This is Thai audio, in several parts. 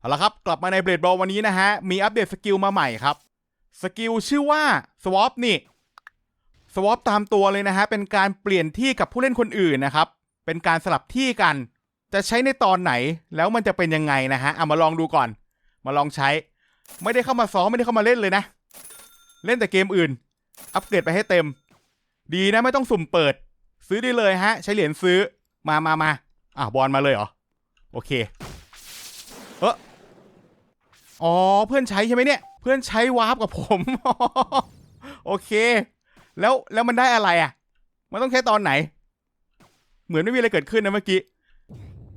เอาละครับ กลับมาในเบรดบอลวันนี้นะฮะ มีอัปเดตสกิลมาใหม่ครับ สกิลชื่อว่า swap นี่ swap ตามตัวเลยนะฮะ เป็นการเปลี่ยนที่กับผู้เล่นคนอื่นนะครับ เป็นการสลับที่กัน จะใช้ในตอนไหนแล้วมันจะเป็นยังไงนะฮะเอามาลองดูก่อน มาลองใช้ ไม่ได้เข้ามาซ้อมไม่ได้เข้ามาเล่นเลยนะ เล่นแต่เกมอื่น อัปเกรดไปให้เต็ม ดีนะไม่ต้องสุ่มเปิด ซื้อได้เลยฮะ ใช้เหรียญซื้อมามามาอะบอลมาเลยเหรอโอเค เออ อ๋อเพื่อนใช้ใช่ไหมเนี่ย เพื่อนใช้วาร์ปกับผม โอเค แล้วแล้วมันได้อะไรอะ มันต้องใช้ตอนไหน เหมือนไม่มีอะไรเกิดขึ้นนะเมื่อกี้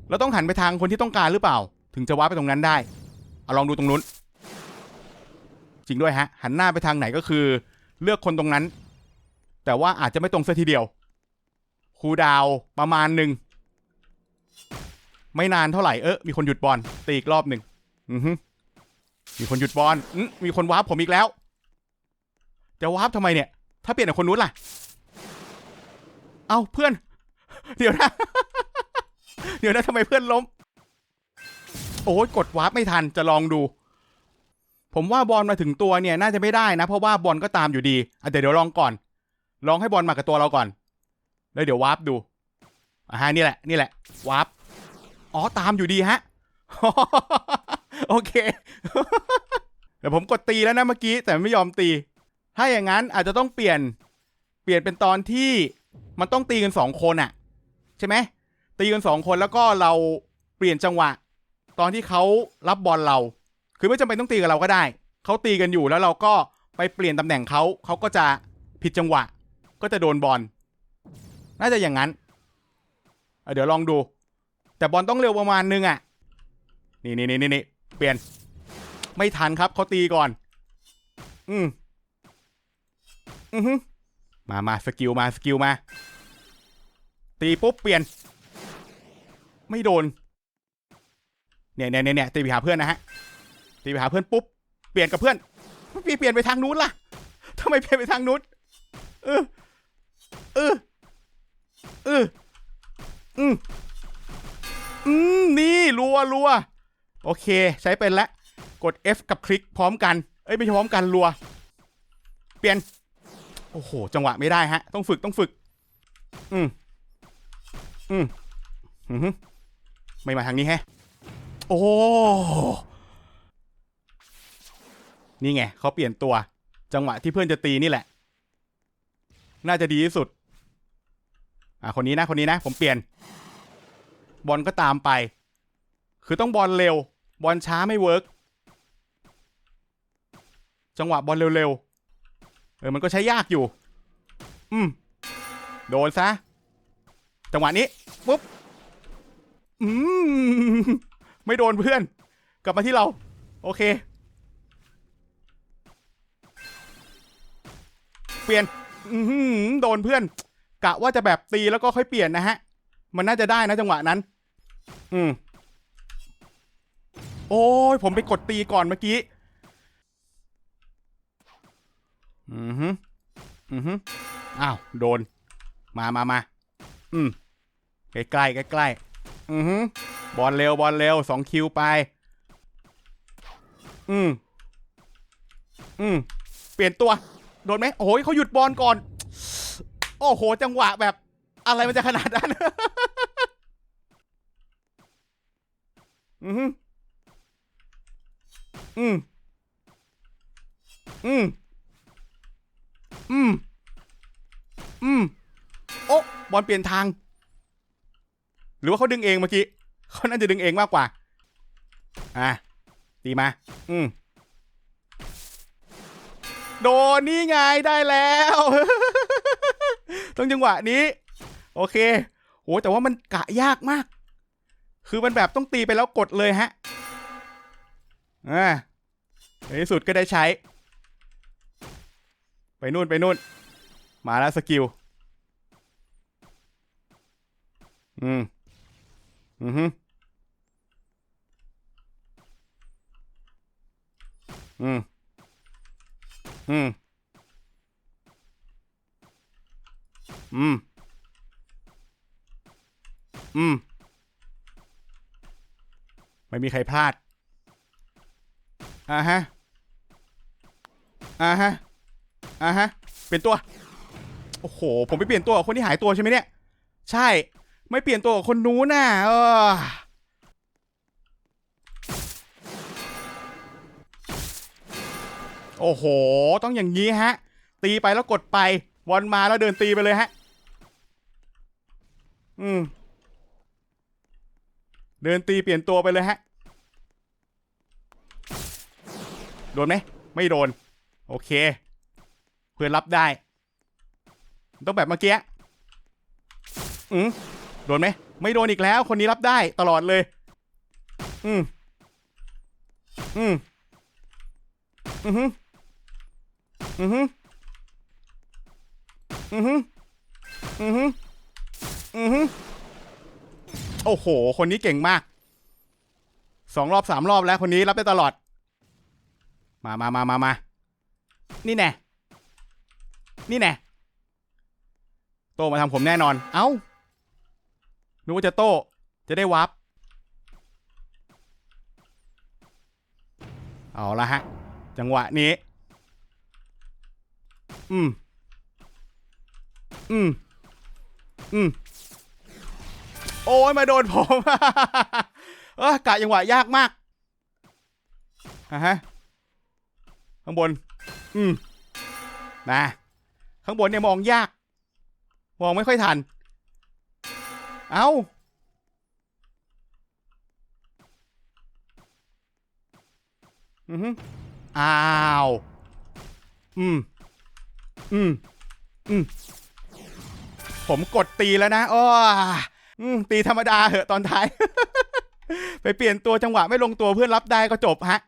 เราต้องหันไปทางคนที่ต้องการหรือเปล่า ถึงจะวาร์ปไปตรงนั้นได้เอาลองดูตรงนู้น จริงด้วยฮะ หันหน้าไปทางไหนก็คือ เลือกคนตรงนั้น แต่ว่าอาจจะไม่ตรงเสียทีเดียวคูดาวประมาณหนึ่งไม่นานเท่าไหร่เออมีคนหยุดบอลตีอีกรอบหนึ่งอือฮึ มีคนหยุดบอลมีคนวาร์ปผมอีกแล้ว จะวาร์ปทำไมเนี่ย ถ้าเปลี่ยนกับคนนู้นล่ะ เอาเพื่อน เดี๋ยวนะ เดี๋ยวนะทำไมเพื่อนล้ม โอ้ยกดวาร์ปไม่ทัน จะลองดู ผมว่าบอลมาถึงตัวเนี่ยน่าจะไม่ได้นะ เพราะว่าบอลก็ตามอยู่ดีอะเดี๋ยวลองก่อน ลองให้บอลมากับตัวเราก่อน แล้วเดี๋ยววาร์ปดูอ่าฮะนี่แหละ นี่แหละ วาร์ป อ๋อ ตามอยู่ดีฮะ โอเคเดี๋ยวผมกดตีแล้วนะเมื่อกี้ แต่ไม่ยอมตี ถ้าอย่างนั้นอาจจะต้องเปลี่ยน เปลี่ยนเป็นตอนที่มันต้องตีกันสองคนอะใช่ไหมตีกันสองคนแล้วก็เราเปลี่ยนจังหวะ ตอนที่เขารับบอลเรา คือไม่จำเป็นต้องตีกับเราก็ได้เขาตีกันอยู่แล้วเราก็ไปเปลี่ยนตำแหน่งเขาเขาก็จะผิดจังหวะ ก็จะโดนบอลน่าจะอย่างนั้นอะเดี๋ยวลองดู แต่บอลต้องเร็วประมาณนึงอะ นี่นี่นี่นี่ ปลี่ยน ไม่ทันครับเขาตีก่อน อืมอือฮึมามาสกิลมาสกิลมา ตีปุ๊บเปลี่ยน ไม่โดนเนี่ยเนี่ยเนี่ยเนี่ยตีไปหาเพื่อนนะฮะ ตีไปหาเพื่อนปุ๊บ เปลี่ยนกับเพื่อนพี่เปลี่ยนไปทางนู้นล่ะทำไมเปลี่ยนไปทางนู้น เออ เออ เออ อืมอืม นี่รัวรัว โอเค ใช้เป็นแล้วกด F กับคลิกพร้อมกัน เอ้ย ไม่ใช่พร้อมกันรัว เปลี่ยน โอ้โห จังหวะไม่ได้ฮะ ต้องฝึกต้องฝึก อืม อืมอืมไม่มาทางนี้แฮะ โอ้ นี่ไงเขาเปลี่ยนตัว จังหวะที่เพื่อนจะตีนี่แหละ น่าจะดีที่สุด อะคนนี้นะ คนนี้นะ ผมเปลี่ยน บอลก็ตามไป คือต้องบอลเร็ว บอลช้าไม่เวิร์กจังหวะบอลเร็วๆ เออ มันก็ใช้ยากอยู่ อืม โดนซะ จังหวะนี้ ปุ๊บ อืม ไม่โดนเพื่อน กลับมาที่เรา โอเค เปลี่ยน อือหือโดนเพื่อน กะว่าจะแบบตีแล้วก็ค่อยเปลี่ยนนะฮะ มันน่าจะได้นะจังหวะนั้น อืม โอ้ยผมไปกดตีก่อนเมื่อกี้ อือฮึอือฮึอ้าว โดน มามามาอืมใกล้ใกล้ใกล้ๆอือฮึบอลเร็ว บอลเร็วสองคิวไป อืมอืมเปลี่ยนตัว โดนไหมโอ้ยเขาหยุดบอลก่อน โอ้โห จังหวะแบบ อะไรมันจะขนาดนั้น อืม อืม อืม อืม อืม โอ้บอลเปลี่ยนทาง หรือว่าเขาดึงเองเมื่อกี้เขาน่าจะดึงเองมากกว่า อะตีมา อืม โดนนี่ไงได้แล้ว ต้องจังหวะนี้ โอเค โห แต่ว่ามันกะยากมาก คือมันแบบต้องตีไปแล้วกดเลยฮะ อ่าในที่สุดก็ได้ใช้ ไปนู่นไปนู่น มาแล้วสกิล อืม อือฮึอืม อืม อืม อืม ไม่มีใครพลาด อ่าฮะ อ่าฮะ อ่าฮะ เปลี่ยนตัว โอ้โห ผมไปเปลี่ยนตัวกับคนที่หายตัวใช่ไหมเนี่ย ใช่ ไม่เปลี่ยนตัวกับคนนู้นน่ะเออโอ้โห ต้องอย่างนี้ฮะ ตีไปแล้วกดไปวอนมาแล้วเดินตีไปเลยฮะ อืม เดินตีเปลี่ยนตัวไปเลยฮะ โดนไหมไม่โดน โอเค เพื่อนรับได้ ต้องแบบเมื่อกี้อืมโดนไหมไม่โดนอีกแล้ว คนนี้รับได้ตลอดเลย อืมอืมอือฮึอือฮึอือฮึอือฮึอือฮึโอ้โห คนนี้เก่งมากสองรอบสามรอบแล้วคนนี้รับได้ตลอด มามามามามานี่แน่ นี่แน่ โตมาทำผมแน่นอน เอ้านึกว่าจะโต จะได้วับเอาละฮะ จังหวะนี้ อืม อืม อืม โอ้ยมาโดนผม เออกะจังหวะยากมากอะฮะ ข้างบน อืมนะ ข้างบนเนี่ยมองยาก มองไม่ค่อยทัน เอ้าอือฮึอ้าว อืม อืม อืม ผมกดตีแล้วนะอ้ออืม ตีธรรมดาเหอะตอนท้าย ไปเปลี่ยนตัวจังหวะไม่ลงตัวเพื่อนรับได้ก็จบฮะ